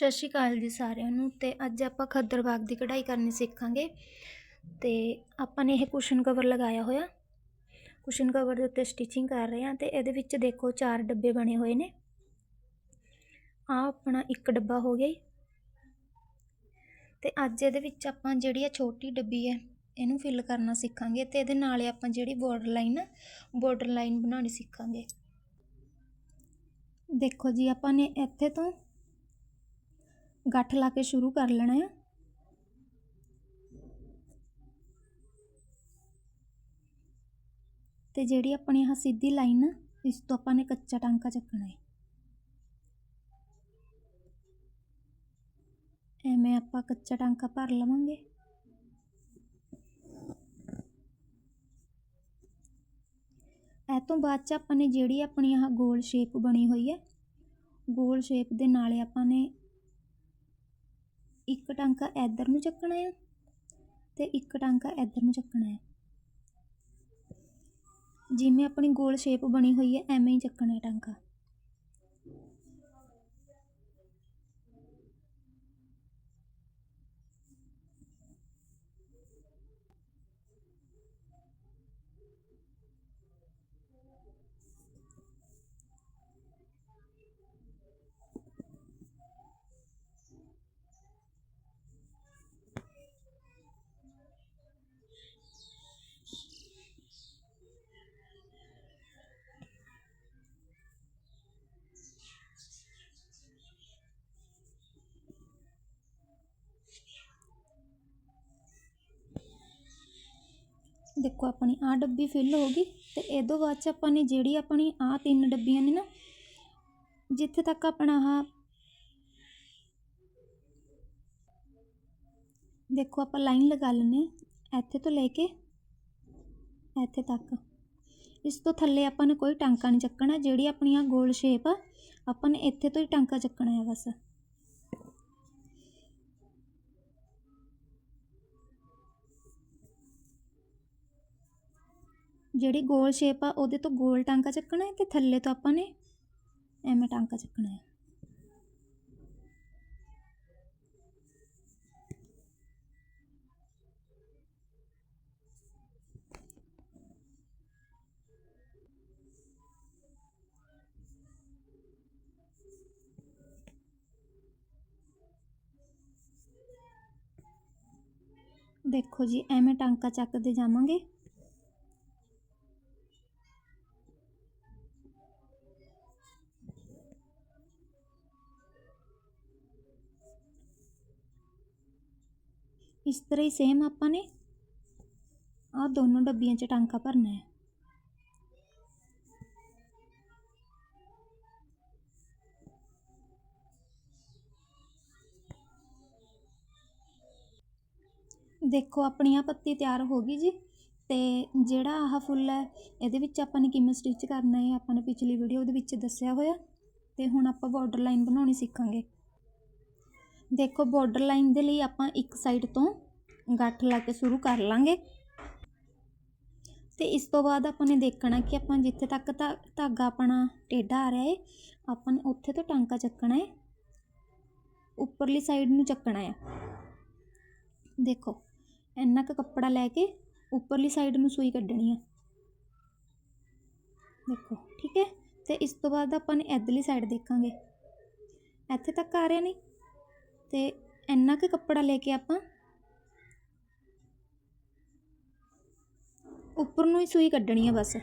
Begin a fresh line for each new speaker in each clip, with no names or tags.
ਸਤਿ ਸ਼੍ਰੀ ਅਕਾਲ ਜੀ ਸਾਰਿਆਂ ਨੂੰ ਤੇ ਅੱਜ ਆਪਾਂ ਖੱਦਰ ਬਾਗ ਦੀ ਕਢਾਈ ਕਰਨੀ ਸਿੱਖਾਂਗੇ ਤੇ ਆਪਾਂ ਨੇ ਇਹ ਕੁਸ਼ਨ ਕਵਰ ਲਗਾਇਆ ਹੋਇਆ। ਕੁਸ਼ਨ ਕਵਰ ਦੇ ਉੱਤੇ ਸਟਿਚਿੰਗ ਕਰ ਰਹੇ ਹਾਂ ਤੇ ਇਹਦੇ ਵਿੱਚ ਦੇਖੋ ਚਾਰ ਡੱਬੇ ਬਣੇ ਹੋਏ ਨੇ। ਆ ਆਪਣਾ ਇੱਕ ਡੱਬਾ ਹੋ ਗਿਆ ਈ। ਤੇ ਅੱਜ ਇਹਦੇ ਵਿੱਚ ਆਪਾਂ ਜਿਹੜੀ ਆ ਛੋਟੀ ਡੱਬੀ ਹੈ, ਇਹਨੂੰ ਫਿਲ ਕਰਨਾ ਸਿੱਖਾਂਗੇ ਤੇ ਇਹਦੇ ਨਾਲ ਆਪਾਂ ਜਿਹੜੀ ਬਾਰਡਰ ਲਾਈਨ ਬਾਰਡਰ ਲਾਈਨ ਬਣਾਉਣੀ ਸਿੱਖਾਂਗੇ। ਦੇਖੋ ਜੀ, ਆਪਾਂ ਨੇ ਇੱਥੇ ਤੋਂ ਗੱਠ ਲਾ ਕੇ ਸ਼ੁਰੂ ਕਰ ਲੈਣਾ ਹੈ ਤੇ ਜਿਹੜੀ ਆਪਣੀ ਆਹ ਸਿੱਧੀ ਲਾਈਨ ਇਸ ਤੋਂ ਆਪਾਂ ਨੇ ਕੱਚਾ ਟਾਂਕਾ ਚੱਕਣਾ ਹੈ ਐਵੇਂ ਆਪਾਂ ਕੱਚਾ ਟਾਂਕਾ ਭਰ ਲਵਾਂਗੇ। ਇਹ ਤੋਂ ਬਾਅਦ ਚ ਆਪਾਂ ਨੇ ਜਿਹੜੀ ਆਪਣੀ ਆਹ ਗੋਲ ਸ਼ੇਪ ਬਣੀ ਹੋਈ ਹੈ ਗੋਲ ਸ਼ੇਪ ਦੇ ਨਾਲੇ ਆਪਾਂ ਨੇ ਇੱਕ ਟਾਂਕਾ ਇੱਧਰ ਨੂੰ ਚੱਕਣਾ ਹੈ ਤੇ ਇੱਕ ਟਾਂਕਾ ਇੱਧਰ ਨੂੰ ਚੱਕਣਾ ਹੈ ਜਿਵੇਂ ਆਪਣੀ ਗੋਲ ਸ਼ੇਪ ਬਣੀ ਹੋਈ ਹੈ ਐਵੇਂ ਹੀ ਚੱਕਣਾ ਹੈ ਟਾਂਕਾ। ਦੇਖੋ ਆਪਣੀ ਆਹ ਡੱਬੀ ਫਿਲ ਹੋ ਗਈ ਤੇ ਇਹ ਤੋਂ ਬਾਅਦ ਚ ਆਪਾਂ ਨੇ ਜਿਹੜੀ ਆਪਣੀ ਆਹ ਤਿੰਨ ਡੱਬੀਆਂ ਨੇ ਨਾ, ਜਿੱਥੇ ਤੱਕ ਆਪਣਾ ਆਹ ਦੇਖੋ ਆਪਾਂ ਲਾਈਨ ਲਗਾ ਲੈਂਦੇ ਹਾਂ, ਇੱਥੇ ਤੋਂ ਲੈ ਕੇ ਇੱਥੇ ਤੱਕ। ਇਸ ਤੋਂ ਥੱਲੇ ਆਪਾਂ ਨੇ ਕੋਈ ਟਾਂਕਾ ਨਹੀਂ ਚੱਕਣਾ, ਜਿਹੜੀ ਆਪਣੀ ਆਹ ਗੋਲ ਸ਼ੇਪ ਆ, ਆਪਾਂ ਨੇ ਇੱਥੇ ਤੋਂ ਹੀ ਟਾਂਕਾ ਚੱਕਣਾ ਹੈ ਬਸ। ਜਿਹੜੀ ਗੋਲ ਸ਼ੇਪ ਆ, ਉਹਦੇ ਤੋਂ ਗੋਲ ਟਾਂਕਾ ਚੱਕਣਾ ਹੈ ਤੇ ਥੱਲੇ ਤੋਂ ਆਪਾਂ ਨੇ ਐਵੇਂ ਟਾਂਕਾ ਚੱਕਣਾ ਹੈ। ਦੇਖੋ ਜੀ, ਐਵੇਂ ਟਾਂਕਾ ਚੱਕਦੇ ਜਾਵਾਂਗੇ। ਇਸ ਤਰ੍ਹਾਂ ਹੀ ਸੇਮ ਆਪਾਂ ਨੇ ਆਹ ਦੋਨੋਂ ਡੱਬੀਆਂ 'ਚ ਟਾਂਕਾ ਭਰਨਾ ਹੈ। ਦੇਖੋ, ਆਪਣੀ ਆਹ ਪੱਤੀ ਤਿਆਰ ਹੋ ਗਈ ਜੀ ਤੇ ਜਿਹੜਾ ਆਹ ਫੁੱਲ ਹੈ, ਇਹਦੇ ਵਿੱਚ ਆਪਾਂ ਨੇ ਕਿਵੇਂ ਸਟਿਚ ਕਰਨਾ ਹੈ, ਆਪਾਂ ਨੇ ਪਿਛਲੀ ਵੀਡੀਓ ਦੇ ਵਿੱਚ ਦੱਸਿਆ ਹੋਇਆ ਤੇ ਹੁਣ ਆਪਾਂ ਬਾਰਡਰ ਲਾਈਨ ਬਣਾਉਣੀ ਸਿੱਖਾਂਗੇ। ਦੇਖੋ ਬਾਰਡਰ ਲਾਈਨ ਦੇ ਲਈ ਆਪਾਂ ਇੱਕ ਸਾਈਡ ਤੋਂ ਗੱਠ ਲਾ ਕੇ ਸ਼ੁਰੂ ਕਰ ਲਾਂਗੇ। ਤੇ ਇਸ ਤੋਂ ਬਾਅਦ ਆਪਾਂ ਨੇ ਦੇਖਣਾ ਕਿ ਆਪਾਂ ਜਿੱਥੇ ਤੱਕ ਧਾ- ਧਾਗਾ ਆਪਣਾ ਟੇਢਾ ਆ ਰਿਹਾ ਹੈ ਆਪਾਂ ਨੇ ਉੱਥੇ ਤੋਂ ਟਾਂਕਾ ਚੱਕਣਾ ਹੈ ਉੱਪਰਲੀ ਸਾਈਡ ਨੂੰ ਚੱਕਣਾ ਹੈ ਦੇਖੋ, ਇੰਨਾ ਕੁ ਕੱਪੜਾ ਲੈ ਕੇ ਉੱਪਰਲੀ ਸਾਈਡ ਨੂੰ ਸੂਈ ਕੱਢਣੀ ਹੈ ਦੇਖੋ, ਠੀਕ ਹੈ ਤੇ ਇਸ ਤੋਂ ਬਾਅਦ ਆਪਾਂ ਨੇ ਇੱਧਰਲੀ ਸਾਈਡ ਦੇਖਾਂਗੇ। ਇੱਥੇ ਤੱਕ ਆ ਰਿਹਾ ਨਹੀਂ? ਤੇ ਇੰਨਾ ਕੁ ਕੱਪੜਾ ਲੈ ਕੇ ਆਪਾਂ ਉੱਪਰ ਨੂੰ ਹੀ ਸੂਈ ਕੱਢਣੀ ਆ ਬਸ।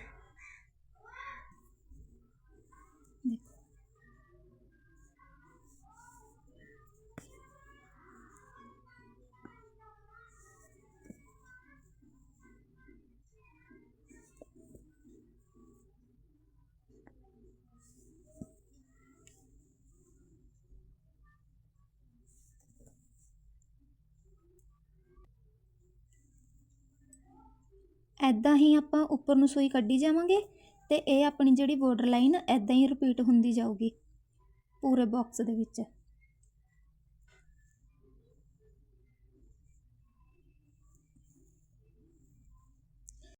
ਐਦਾਂ ਹੀ ਆਪਾਂ ਉੱਪਰ ਨੂੰ ਸੂਈ ਕੱਢੀ ਜਾਵਾਂਗੇ ਤੇ ਇਹ ਆਪਣੀ ਜਿਹੜੀ ਬਾਰਡਰ ਲਾਈਨ ਐਦਾਂ ਹੀ ਰਿਪੀਟ ਹੁੰਦੀ ਜਾਊਗੀ ਪੂਰੇ ਬਾਕਸ ਦੇ ਵਿੱਚ।